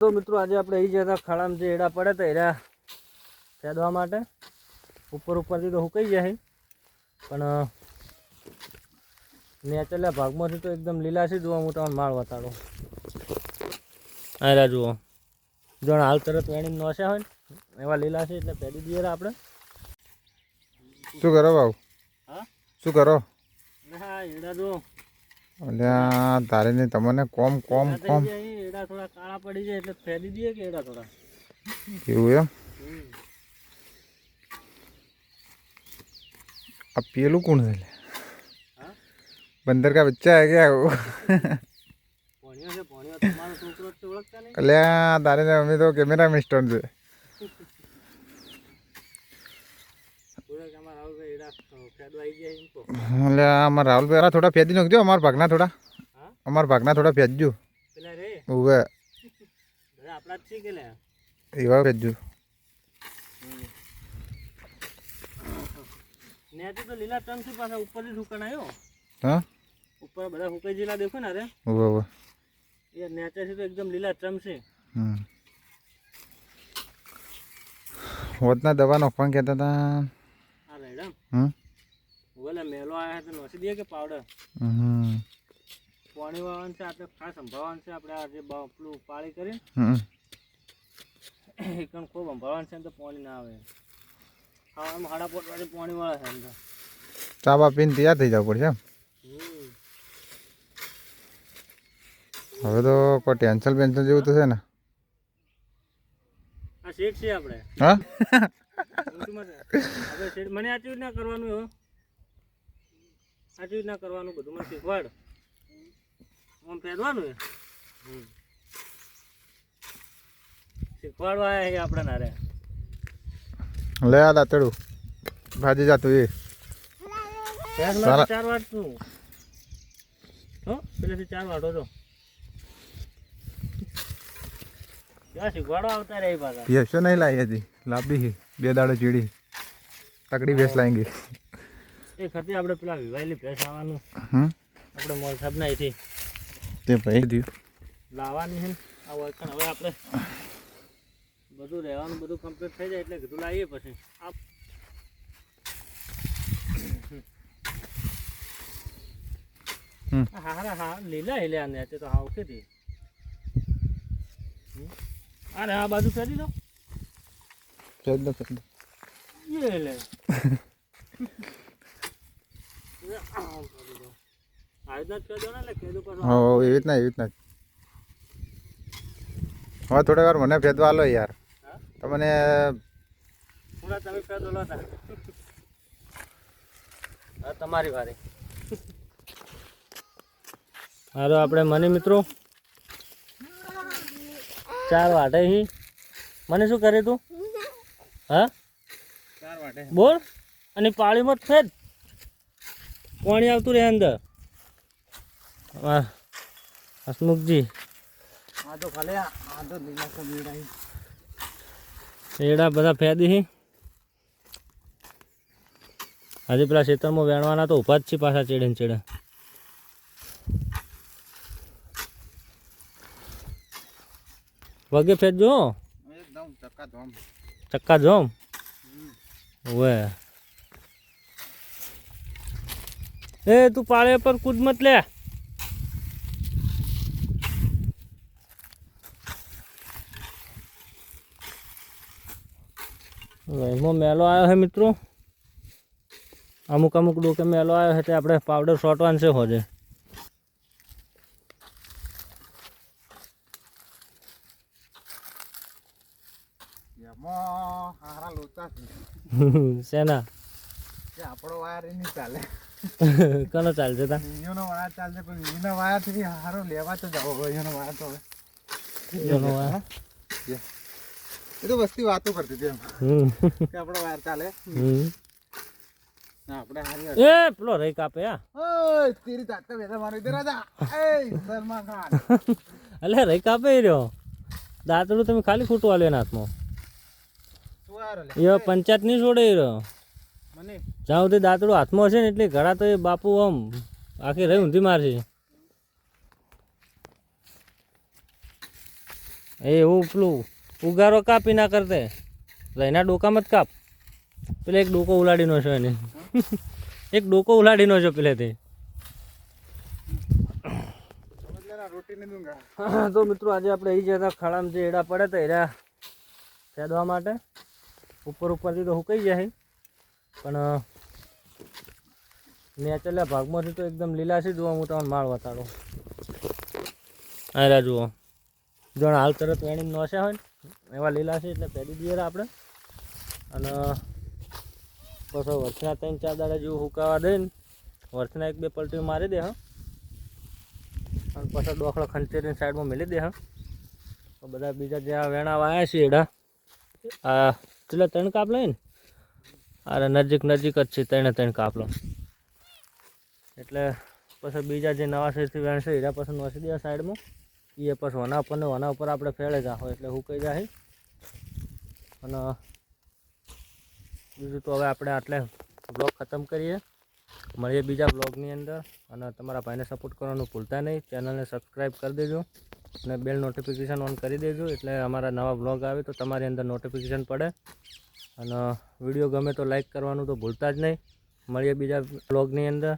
તો મિત્રો આજે આપણે અહીં જતા ખાડામાં જે એડા પડે તો એડા ફેદવા માટે ઉપર ઉપરથી તો હુકાઈ જાય પણ નેચરલા ભાગમાંથી તો એકદમ લીલાશી જુઓ હું તમને માળ બતાડું. આયરા જુઓ. જણ હાલ તરત વેણી નોસ્યા હોય ને એવા લીલાશી એટલે પહેરી દઈએ આપણે. શું કરો બાબુ? શું કરો? હા એડા જુઓ. અલ્યા તારે ને તમને કોમ કોમ કોમ. એડા થોડા કાળા પડી જાય એટલે ફેલી દઈએ કે એડા થોડા? એવું એમ? આ પેલું કોણ છે બંદર કા બચ્ચા હે. ક્યાં અલ્યા તારે અમે તો કેમેરા મિસ્ટર છે. અલ્યા અમારા રાહુલભાઈ થોડા ફેદી નાખજો અમારા ભાગના થોડા. અમારા ભાગના થોડા ફેંચજો. ઉવે. છે એવા ફેંચજો. ઉપર બધા સુકાઈ જેલા દેખો ને અરે ઉવે ઉવે. એ નેચે થી તો એકદમ લીલા ટ્રમ છે. હમ. હોતના દવા નાખવાનું કહેતા હતા. આ રેડમ હમ? ઓલા મેલો આવ્યા તો નોસી દઈએ કે પાવડર? હમ. પાણી વાળવાનું છે આપણે ખાસ સંભાળવાનું છે આપણે આ જે બ- પેલું પાળી કરીને હમ. એકદમ ખૂબ સંભાળવાનું છે ને તો પાણી ના આવે. ખાવામાં હાડા પોટ વાળી પાણી વાળે છે અંદર ચા બા પીને તૈયાર થઈ જવું પડશે એમ? હમ. હવે તો કોઈ ટેન્શન પેન્શન જેવું તો છે ને? આ શેઠ છે આપણે. હા? ઊંચુંમાં છે. આપણે શેઠ મને આ ચીજ ના કરવાનું હવે રીતના ના કરવાનું બધું મને શીખવાડ. આમ પહેરવાનું એ શીખવાડવા આવ્યા છે આપણે નારે. લે આ દાતડું. ભાજી જાતું એ. ચાર વાટ તું. હો પેલેથી ચાર વાટો પાછા? ભેંસો નહીં લાવી હતી લાંબી બે દાડો ચીડી. તકડી ભેસ લાવી એ ખતી આપણે પેલા વિવાયેલી ભેંસ આવવાનું. આપણે મોલ સાહેબ ના અહીંથી તે ભાઈ. દીધું લાવવાની છે ને. આ વર્કન હવે આપણે બધું રહેવાનું બધું કમ્પ્લીટ થઈ જાય એટલે કીધું લાવીએ પછી. આપ. હમ. હા હા હા લીલા हिले આને તે તો હાવ કે અરે આ બાજુ કરી દો. દો દો લે કરી દો. આ કરી દો ને હો એવી રીતના એવી રીતના. હવે થોડી વાર મને ફેદવા આલો યાર. હા? તમને તમારી વારી. હાલો આપણે મને મિત્રો. ચાર વાટે હી. મને શું કરે તું? હા? ચાર વાટે. બોલ. અને પાળીમાં જ ફેદ પાણી આવતું રહે અંદર. હસમુખજી. એડા બધા ફેદી હી. હજી પેલા ખેતરમાં વેણવાના તો ઊભા જ છે પાછા ચેડે ને ચેડે વગે ફેંચજો ચક્કા ચક્કા જોમ ઓવે. એ તું પાળે પર કૂદ મત લે એમાં મેલો આવ્યો છે મિત્રો. અમુક અમુક ડોકે મેલો આવ્યો છે તે આપણે પાવડર છોટવાનું છે હોજે. શેના? આપણો વાયર નહીં ચાલે. કનો ચાલશે તા? યોનો વાયર ચાલશે પણ યોનો વાયરથી હારો લેવા તો જાવ યોનો વાયર તો યોનો એનો એ તો વસ્તી વાતો કરતી હતી એમ. કે આપણો વાયર ચાલે. આપણે હારી એ પેલો રહી કાપે આ ઓય તેરી તાતા બેટા મારો ઇધર આજા. એ સલમાન ખાન. અલે રહી કાપે રહ્યો. દાંતડું તમે ખાલી ખોટું આલ્યો એના હાથમાં. એ પંચાયત નહીં છોડે રહ્યો. મને? જ્યાં સુધી દાંતડું હાથમાં હશે ને એટલે ઘડા તો એ બાપુ આમ આખી રહી ઊંધી મારશે. એ એવું પેલું ઉગારો કાપી ના કરતે. એના ડોકામાં જ કાપ. પેલે એક ડોકો ઉલાડીનો છે એને. એક ડોકો ઉલાડીનો છે પેલેથી તે. હા, મિત્રો આજે આપણે એ જતા ખાડામાં જે એડા પડે તો એડા ફેદવા માટે. ઉપર ઉપરથી તો સુકાઈ જાય. પણ નેચરલા ભાગમાંથી તો એકદમ લીલાશી જોવા હું તમને માળ વતાડું આયરા જુઓ. જણ હાલ તરત વેણી નોસ્યા હોય ને એવા લીલાશી એટલે પહેરી દઈએ આપણે. અને પછી વર્ષના ત્રણ ચાર દાડા જેવું હુકાવા દઈને વર્ષના એક બે પલટી મારી દે હા. અને પછી ડોખલો ખંચેરીની સાઈડમાં મેલી દે હા. બધા બીજા જે વેણા વાયા છે એડા આ પેલા ત્રણ કાપ ને અરે નજીક નજીક જ છે ત્રણે ત્રણ કાપલો એટલે પછી બીજા જે નવા શહેરથી વેણ છે એના પછી નોસી દે સાઈડમાં. એ પછી વના ઉપર ને વના ઉપર આપણે ફેળે જાઓ એટલે હુકાઈ જાય. અને બીજું તો હવે આપણે આટલે બ્લોગ ખતમ કરીએ. મળીએ બીજા બ્લોગની અંદર. અને તમારા ભાઈને સપોર્ટ કરવાનું ભૂલતા નહીં. ચેનલને સબસ્ક્રાઈબ કરી દેજો. અને બેલ નોટિફિકેશન ઓન કરી દેજો. એટલે અમારા નવા બ્લોગ આવે તો તમારી અંદર નોટિફિકેશન પડે. અને વીડિયો ગમે તો લાઈક કરવાનું તો ભૂલતા જ નહીં. મળીએ બીજા બ્લોગની અંદર.